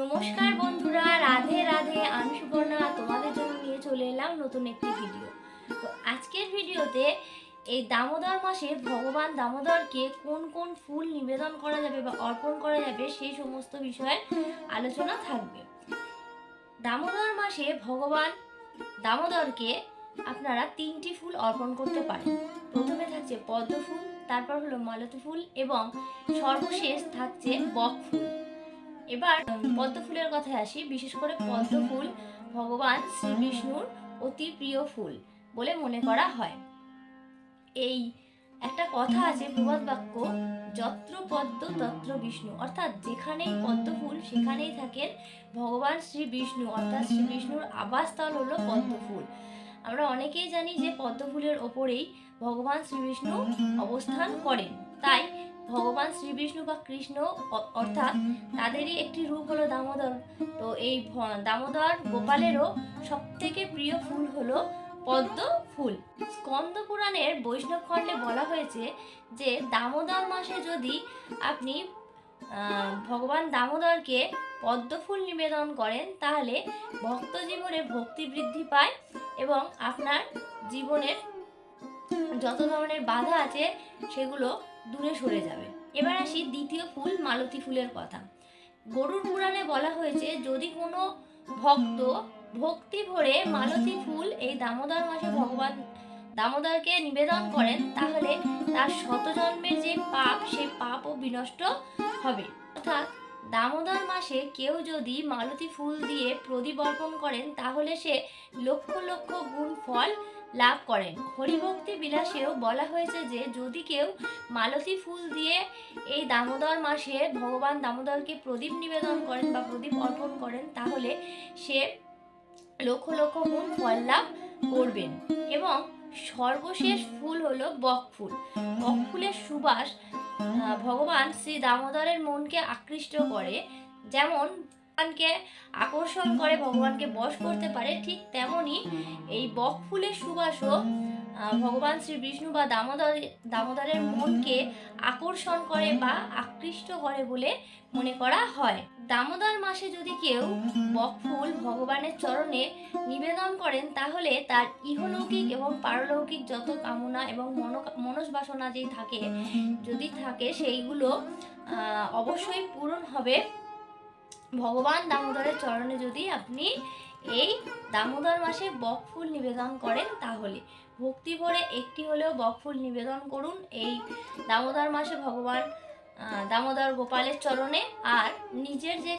নমস্কার বন্ধুরা, রাধে রাধে, আমি সুবর্ণা তোমাদের জন্য নিয়ে চলে এলাম নতুন একটি ভিডিও। তো আজকের ভিডিওতে এই দামোদর মাসে ভগবান দামোদরকে কোন কোন ফুল নিবেদন করা যাবে বা অর্পণ করা যাবে সেই সমস্ত বিষয়ে আলোচনা থাকবে। দামোদর মাসে ভগবান দামোদরকে আপনারা তিনটি ফুল অর্পণ করতে পারেন। প্রথমে থাকছে পদ্ম ফুল তারপর হলো মালতী ফুল এবং সর্বশেষ থাকছে বক ফুল এবার পদ্ম ফুলের কথায় আসি, বিশেষ করে পদ্ম ফুল, ভগবান শ্রী বিষ্ণুর অতি প্রিয় ফুল বলে মনে করা হয়। এই একটা কথা আছে, প্রবাদ বাক্য, যত্র পদ্ম, তত্র বিষ্ণু। অর্থাৎ যেখানেই পদ্ম ফুল, সেখানেই থাকেন ভগবান শ্রী বিষ্ণু অর্থাৎ শ্রী বিষ্ণুর আবাসস্থল হলো পদ্ম ফুল। আমরা অনেকেই জানি যে পদ্ম ফুলের ওপরেই ভগবান শ্রী বিষ্ণু অবস্থান করেন। তাই ভগবান শ্রী বিষ্ণু বা কৃষ্ণ অর্থাৎ তাদেরই একটি রূপ হলো দামোদর। তো এই দামোদর গোপালেরও সব থেকে প্রিয় ফুল হলো পদ্ম ফুল। স্কন্দ পুরাণের বৈষ্ণব খণ্ডে বলা হয়েছে যে দামোদর মাসে যদি আপনি ভগবান দামোদরকে পদ্ম ফুল নিবেদন করেন তাহলে ভক্ত জীবনে ভক্তি বৃদ্ধি পায় এবং আপনার জীবনের যত ধরনের বাধা আছে, সেগুলো দূরে সরে যাবে। এবার আসি দ্বিতীয় ফুল, মালতী ফুলের কথা। গরুর পুরাণে বলা হয়েছে, যদি কোনো ভক্ত ভক্তি ভরে মালতী ফুল এই দামোদর মাসে ভগবান দামোদরকে নিবেদন করেন, তাহলে তার শত জন্মের যে পাপ সেই পাপও বিনষ্ট হবে। অর্থাৎ দামোদর মাসে কেউ যদি মালতী ফুল দিয়ে প্রদীপ অর্পণ করেন, তাহলে সে লক্ষ লক্ষ গুণ ফল লাভ করেন। হরিভক্তি বিলাসেও বলা হয়েছে যে, যদি কেউ মালতী ফুল দিয়ে এই দামোদর মাসে ভগবান দামোদরকে প্রদীপ নিবেদন করেন বা প্রদীপ অর্পণ করেন, তাহলে সে লক্ষ লক্ষ গুণ ফল লাভ করবেন। এবং সর্বশেষ ফুল হলো বক ফুল। বক ফুলের সুবাস ভগবান শ্রী দামোদরের মনকে আকৃষ্ট করে। যেমন ভগবানকে আকর্ষণ করে, ভগবানকে বশ করতে পারে, ঠিক তেমনি এই বক ফুলের সুবাসও ভগবান শ্রী বিষ্ণু বা দামোদর, দামোদরের মনকে আকর্ষণ করে বা আকৃষ্ট করে বলে মনে করা হয়। দামোদর মাসে যদি কেউ বক ফুল ভগবানের চরণে নিবেদন করেন, তাহলে তার ইহলৌকিক এবং পারলৌকিক যত কামনা এবং মনো মনস বাসনা যেই থাকে, যদি থাকে, সেইগুলো অবশ্যই পূরণ হবে। ভগবান দামোদরের চরণে যদি আপনি এই দামোদর মাসে বকফুল নিবেদন করেন তাহলে ভক্তি ভরে একটি হলেও বকফুল নিবেদন করুন এই দামোদর মাসে ভগবান দামোদর গোপালের চরণে। আর নিজের যে